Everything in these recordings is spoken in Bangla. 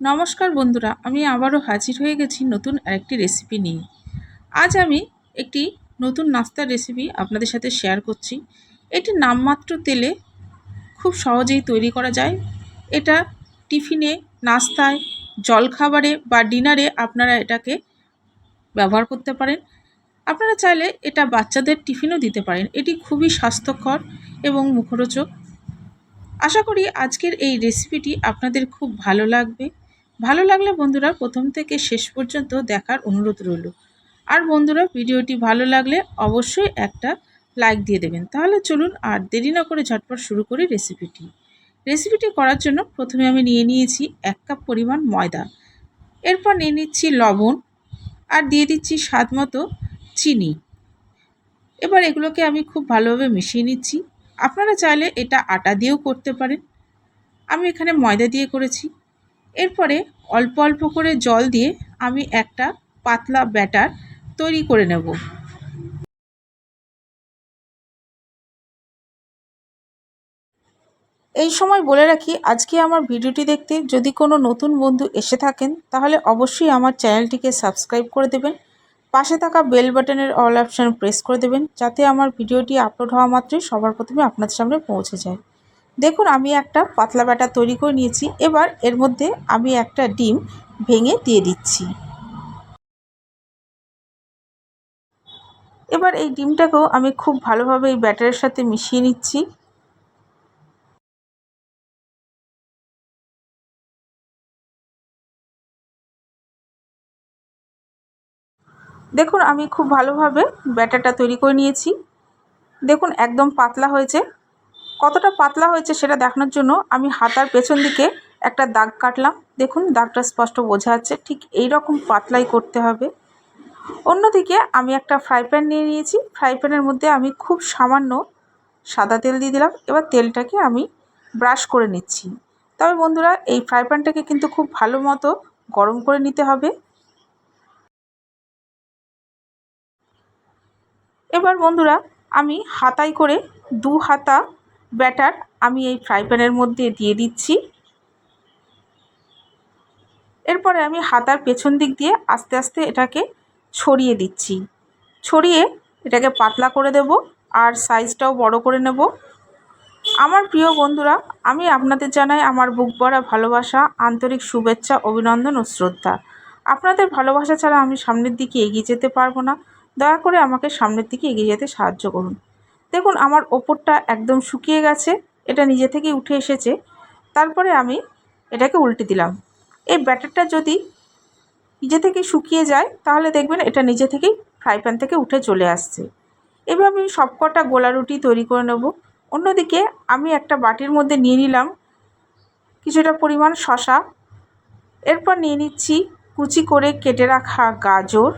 নমস্কার বন্ধুরা, আমি আবারও হাজির হয়ে গেছি নতুন আরেকটি রেসিপি নিয়ে। আজ আমি একটি নতুন নাস্তার রেসিপি আপনাদের সাথে শেয়ার করছি। এটি নামমাত্র তেলে খুব সহজেই তৈরি করা যায়। এটা টিফিনে, নাস্তায়, জলখাবারে বা ডিনারে আপনারা এটাকে ব্যবহার করতে পারেন। আপনারা চাইলে এটা বাচ্চাদের টিফিনও দিতে পারেন। এটি খুবই স্বাস্থ্যকর এবং মুখরোচক। আশা করি আজকের এই রেসিপিটি আপনাদের খুব ভালো লাগবে। ভালো লাগলে বন্ধুরা প্রথম থেকে শেষ পর্যন্ত দেখার অনুরোধ রইল। আর বন্ধুরা ভিডিওটি ভালো লাগলে অবশ্যই একটা লাইক দিয়ে দেবেন। তাহলে চলুন আর দেরি না করে ঝটপট শুরু করি রেসিপিটি। রেসিপিটি করার জন্য প্রথমে আমি নিয়ে নিয়েছি এক কাপ পরিমাণ ময়দা। এরপর নিয়ে নিচ্ছি লবণ আর দিয়ে দিচ্ছি স্বাদ মতো চিনি। এবার এগুলোকে আমি খুব ভালোভাবে মিশিয়ে নিচ্ছি। আপনারা চাইলে এটা আটা দিয়েও করতে পারেন। আমি এখানে ময়দা দিয়ে করেছি। এরপরে অল্প অল্প করে জল দিয়ে আমি একটা পাতলা ব্যাটার তৈরি করে নেব। এই সময় বলে রাখি, আজকে আমার ভিডিওটি দেখতে যদি কোনো নতুন বন্ধু এসে থাকেন, তাহলে অবশ্যই আমার চ্যানেলটিকে সাবস্ক্রাইব করে দেবেন। পাশে থাকা বেল বাটনের অল অপশান প্রেস করে দেবেন, যাতে আমার ভিডিওটি আপলোড হওয়া মাত্রই সবার প্রথমে আপনাদের সামনে পৌঁছে যায়। দেখুন, আমি একটা পাতলা ব্যাটা তৈরি করে নিয়েছি। এবার এর মধ্যে আমি একটা ডিম ভেঙে দিয়ে দিচ্ছি। এবার এই ডিমটাকেও আমি খুব ভালোভাবে এই ব্যাটারের সাথে মিশিয়ে নিচ্ছি। দেখুন, আমি খুব ভালোভাবে ব্যাটারটা তৈরি করে নিয়েছি। দেখুন, একদম পাতলা হয়েছে। কতটা পাতলা হয়েছে সেটা দেখানোর জন্য আমি হাতার পেছন দিকে একটা দাগ কাটলাম। দেখুন, দাগটা স্পষ্ট বোঝা যাচ্ছে। ঠিক এই রকম পাতলাই করতে হবে। অন্যদিকে আমি একটা ফ্রাই প্যান নিয়ে নিয়েছি। ফ্রাই প্যানের মধ্যে আমি খুব সামান্য সাদা তেল দিয়ে দিলাম। এবার তেলটাকে আমি ব্রাশ করে নিচ্ছি। তবে বন্ধুরা, এই ফ্রাই প্যানটাকে কিন্তু খুব ভালো মতো গরম করে নিতে হবে। এবার বন্ধুরা, আমি হাতায় করে দু হাতা ব্যাটার, আমি এই ফ্রাই প্যানের মধ্যে দিয়ে দিচ্ছি। এরপরে আমি হাতার পেছন দিক দিয়ে আস্তে আস্তে এটাকে ছড়িয়ে দিচ্ছি। ছড়িয়ে এটাকে পাতলা করে দেব আর সাইজটাও বড় করে নেব। আমার প্রিয় বন্ধুরা, আমি আপনাদের জানাই আমার বুক ভরা ভালোবাসা, আন্তরিক শুভেচ্ছা, অভিনন্দন ও শ্রদ্ধা। আপনাদের ভালোবাসা ছাড়া আমি সামনের দিকে এগিয়ে যেতে পারব না। দয়া করে আমাকে সামনের দিকে এগিয়ে যেতে সাহায্য করুন। দেখুন, আমার ওপরটা একদম শুকিয়ে গেছে, এটা নিজে থেকেই উঠে এসেছে। তারপরে আমি এটাকে উল্টে দিলাম। এই ব্যাটারটা যদি নিজে থেকে শুকিয়ে যায়, তাহলে দেখবেন এটা নিজে থেকেই ফ্রাই প্যান থেকে উঠে চলে আসছে। এবার আমি সবকটা গোলা রুটি তৈরি করে নেব। অন্যদিকে আমি একটা বাটির মধ্যে নিয়ে নিলাম কিছুটা পরিমাণ শশা এরপর নিয়ে নিচ্ছি কুচি করে কেটে রাখা গাজর।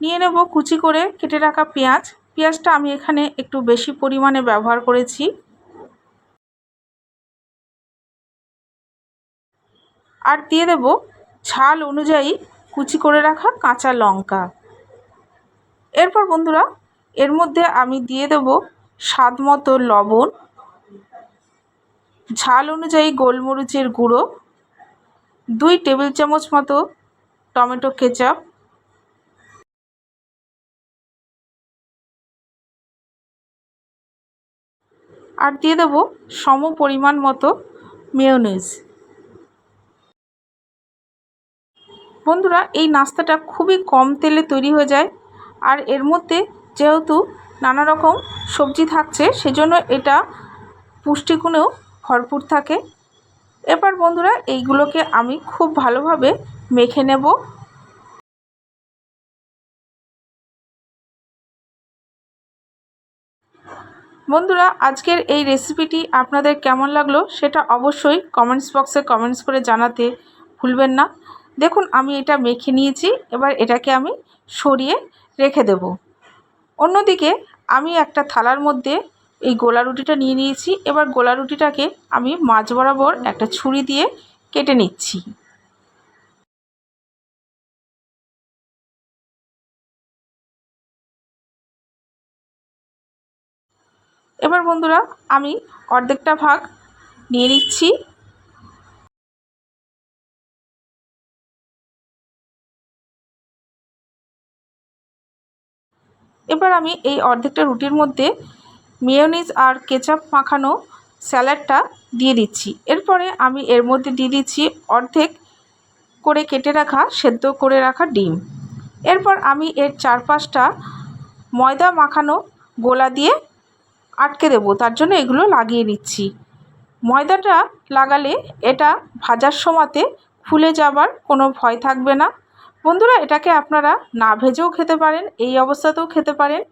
নিয়ে নেব কুচি করে কেটে রাখা পেঁয়াজ। পেঁয়াজটা আমি এখানে একটু বেশি পরিমাণে ব্যবহার করেছি। আর দিয়ে দেব ঝাল অনুযায়ী কুচি করে রাখা কাঁচা লঙ্কা। এরপর বন্ধুরা, এর মধ্যে আমি দিয়ে দেব স্বাদ মতো লবণ। ঝাল অনুযায়ী গোলমরিচের গুঁড়ো। দুই টেবিল চামচ মতো টমেটো কেচাপ। আর দিয়ে দেবো সম পরিমাণ মতো মেয়োনিজ। বন্ধুরা, এই নাস্তাটা খুবই কম তেলে তৈরি হয়ে যায় আর এর মধ্যে যেহেতু নানা রকম সবজি থাকছে, সেজন্য এটা পুষ্টিগুণেও ভরপুর থাকে। এবার বন্ধুরা, এইগুলোকে আমি খুব ভালোভাবে মেখে নেব। বন্ধুরা, আজকের এই রেসিপিটি আপনাদের কেমন লাগল সেটা অবশ্যই কমেন্টস বক্সে কমেন্টস করে জানাতে ভুলবেন না। দেখুন, আমি এটা মেখে নিয়েছি, এবার এটাকে আমি সরিয়ে রেখে দেব। অন্যদিকে, আমি একটা থালার মধ্যে এই গোলা রুটিটা নিয়ে নিয়েছি, এবার গোলা রুটিটাকে আমি মাছ বরাবর একটা ছুরি দিয়ে কেটে নিচ্ছি। এবার বন্ধুরা, আমি অর্ধেকটা ভাগ নিয়ে নিচ্ছি। এবার আমি এই অর্ধেকটা রুটির মধ্যে মেয়োনিজ আর কেচাপ মাখানো স্যালাডটা দিয়ে দিচ্ছি। এরপরে আমি এর মধ্যে দিয়ে দিচ্ছি অর্ধেক করে কেটে রাখা, সেদ্ধ করে রাখা ডিম। এরপর আমি এর চারপাশটা ময়দা মাখানো গোলা দিয়ে আটকে দেবো, তার জন্য এগুলো লাগিয়ে নিচ্ছি। ময়দাটা লাগালে এটা ভাজার সময়তে ফুলে যাবার কোনো ভয় থাকবে না। বন্ধুরা, এটাকে আপনারা না ভেজেও খেতে পারেন, এই অবস্থাতেও খেতে পারেন।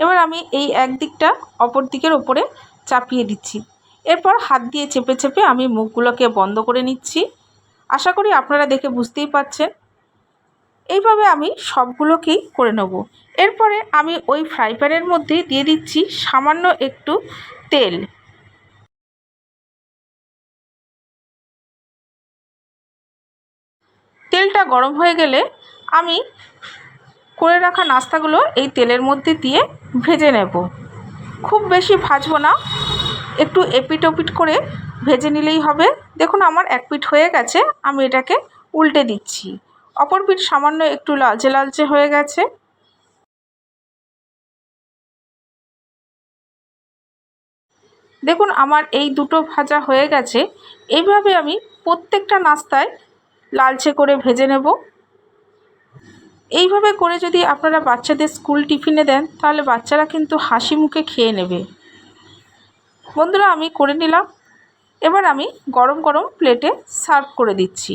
এবার আমি এই একদিকটা অপর দিকের ওপরে চাপিয়ে দিচ্ছি। এরপর হাত দিয়ে চেপে চেপে আমি মুখগুলোকে বন্ধ করে নিচ্ছি। আশা করি আপনারা দেখে বুঝতেই পারছেন। এইভাবে আমি সবগুলোকেই করে নেব। এরপরে আমি ওই ফ্রাই প্যানের মধ্যে দিয়ে দিচ্ছি সামান্য একটু তেল। তেলটা গরম হয়ে গেলে আমি করে রাখা নাস্তাগুলো এই তেলের মধ্যে দিয়ে ভেজে নেব। খুব বেশি ভাজবো না, একটু এপিট ওপিট করে ভেজে নিলেই হবে। দেখুন, আমার এক পিঠ হয়ে গেছে, আমি এটাকে উল্টে দিচ্ছি। অপর পিঠ সামান্য একটু লালচে লালচে হয়ে গেছে। দেখুন, আমার এই দুটো ভাজা হয়ে গেছে। এইভাবে আমি প্রত্যেকটা নাস্তায় লালচে করে ভেজে নেব। এইভাবে করে যদি আপনারা বাচ্চাদের স্কুল টিফিনে দেন, তাহলে বাচ্চারা কিন্তু হাসি মুখে খেয়ে নেবে। বন্ধুরা, আমি করে নিলাম। এবার আমি গরম গরম প্লেটে সার্ভ করে দিচ্ছি।